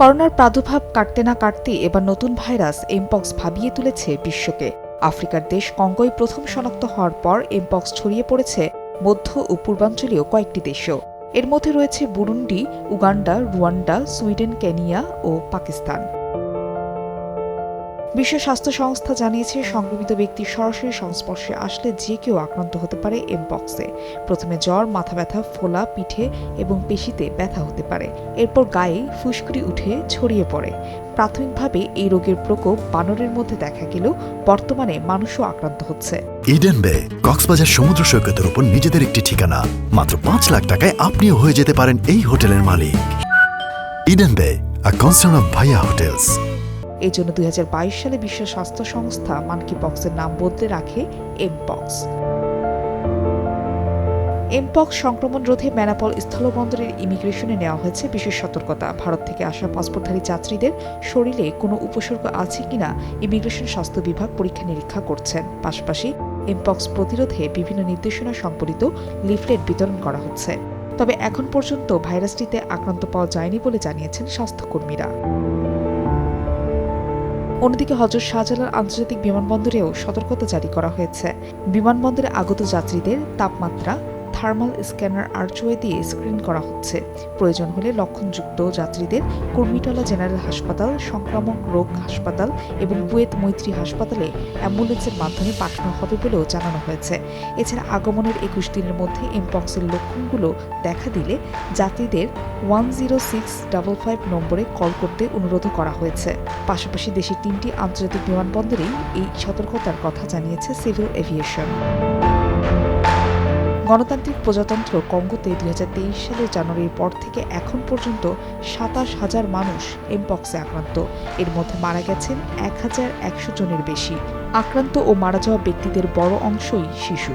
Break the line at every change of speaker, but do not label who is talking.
করোনার প্রাদুর্ভাব কাটতে না কাটতে এবার নতুন ভাইরাস এমপক্স ভাবিয়ে তুলেছে বিশ্বকে। আফ্রিকার দেশ কঙ্গোয় প্রথম শনাক্ত হওয়ার পর এমপক্স ছড়িয়ে পড়েছে মধ্য ও পূর্বাঞ্চলীয় কয়েকটি দেশেও। এর মধ্যে রয়েছে Burundi, Uganda, Rwanda, Sweden, Kenya ও পাকিস্তান। বিশ্ব স্বাস্থ্য সংস্থা জানিয়েছে, সংক্রমিত ব্যক্তির সরাসরি সংস্পর্শে আসলে যে কেউ আক্রান্ত হতে পারে এমপক্সে প্রথমে জ্বর, মাথা ব্যথা, ফোলা, পিঠে এবং পেশিতে ব্যথা হতে পারে। এরপর গায়ে ফুসকুড়ি উঠে ছড়িয়ে পড়ে। প্রাথমিকভাবে এই রোগের প্রকোপ বানরের মধ্যে দেখা গেলেও বর্তমানে মানুষও আক্রান্ত হচ্ছে।
ইডেন বে, কক্সবাজার সমুদ্র সৈকতের উপর নিজেদের একটি ঠিকানা। মাত্র পাঁচ লাখ টাকায় আপনিও হয়ে যেতে পারেন এই হোটেলের মালিক। Eden Bay a concern of Bhaiya hotels
এই জন্য দুই হাজার বাইশ সালে বিশ্ব স্বাস্থ্য সংস্থা মানকি পক্সের নাম বদলে রাখে এমপক্স। এমপক্স সংক্রমণ রোধে ম্যানাপল স্থলবন্দরের ইমিগ্রেশনে নেওয়া হয়েছে বিশেষ সতর্কতা। ভারত থেকে আসা পাসপোর্টধারী যাত্রীদের শরীরে কোনো উপসর্গ আছে কিনা ইমিগ্রেশন স্বাস্থ্য বিভাগ পরীক্ষা নিরীক্ষা করছেন। পাশাপাশি এমপক্স প্রতিরোধে বিভিন্ন নির্দেশনা সম্পলিত লিফলেট বিতরণ করা হচ্ছে। তবে এখন পর্যন্ত ভাইরাসটিতে আক্রান্ত পাওয়া যায়নি বলে জানিয়েছেন স্বাস্থ্যকর্মীরা। অন্যদিকে হজরত শাহজালাল আন্তর্জাতিক বিমানবন্দরেও সতর্কতা জারি করা হয়েছে। বিমানবন্দরে আগত যাত্রীদের তাপমাত্রা থার্মাল স্ক্যানার আর্চওয়ে দিয়ে স্ক্রিন করা হচ্ছে। প্রয়োজন হলে লক্ষণযুক্ত যাত্রীদের কুর্মিটলা জেনারেল হাসপাতাল, সংক্রামক রোগ হাসপাতাল এবং বুয়েত মৈত্রী হাসপাতালে অ্যাম্বুলেন্সের মাধ্যমে পাঠানো হবে বলেও জানানো হয়েছে। এছাড়া আগমনের একুশ দিনের মধ্যে এমপক্সের লক্ষণগুলো দেখা দিলে যাত্রীদের one zero six double five নম্বরে কল করতে অনুরোধ করা হয়েছে। পাশাপাশি দেশের তিনটি আন্তর্জাতিক বিমানবন্দরেই এই সতর্কতার কথা জানিয়েছে সিভিল এভিয়েশন। গণতান্ত্রিক প্রজাতন্ত্র কঙ্গোতে দুই হাজার তেইশ সালের জানুয়ারির পর থেকে এখন পর্যন্ত সাতাশ হাজার মানুষ এমপক্সে আক্রান্ত। এর মধ্যে মারা গেছেন এক হাজার একশো জনের বেশি। আক্রান্ত ও মারা যাওয়া ব্যক্তিদের বড় অংশই শিশু।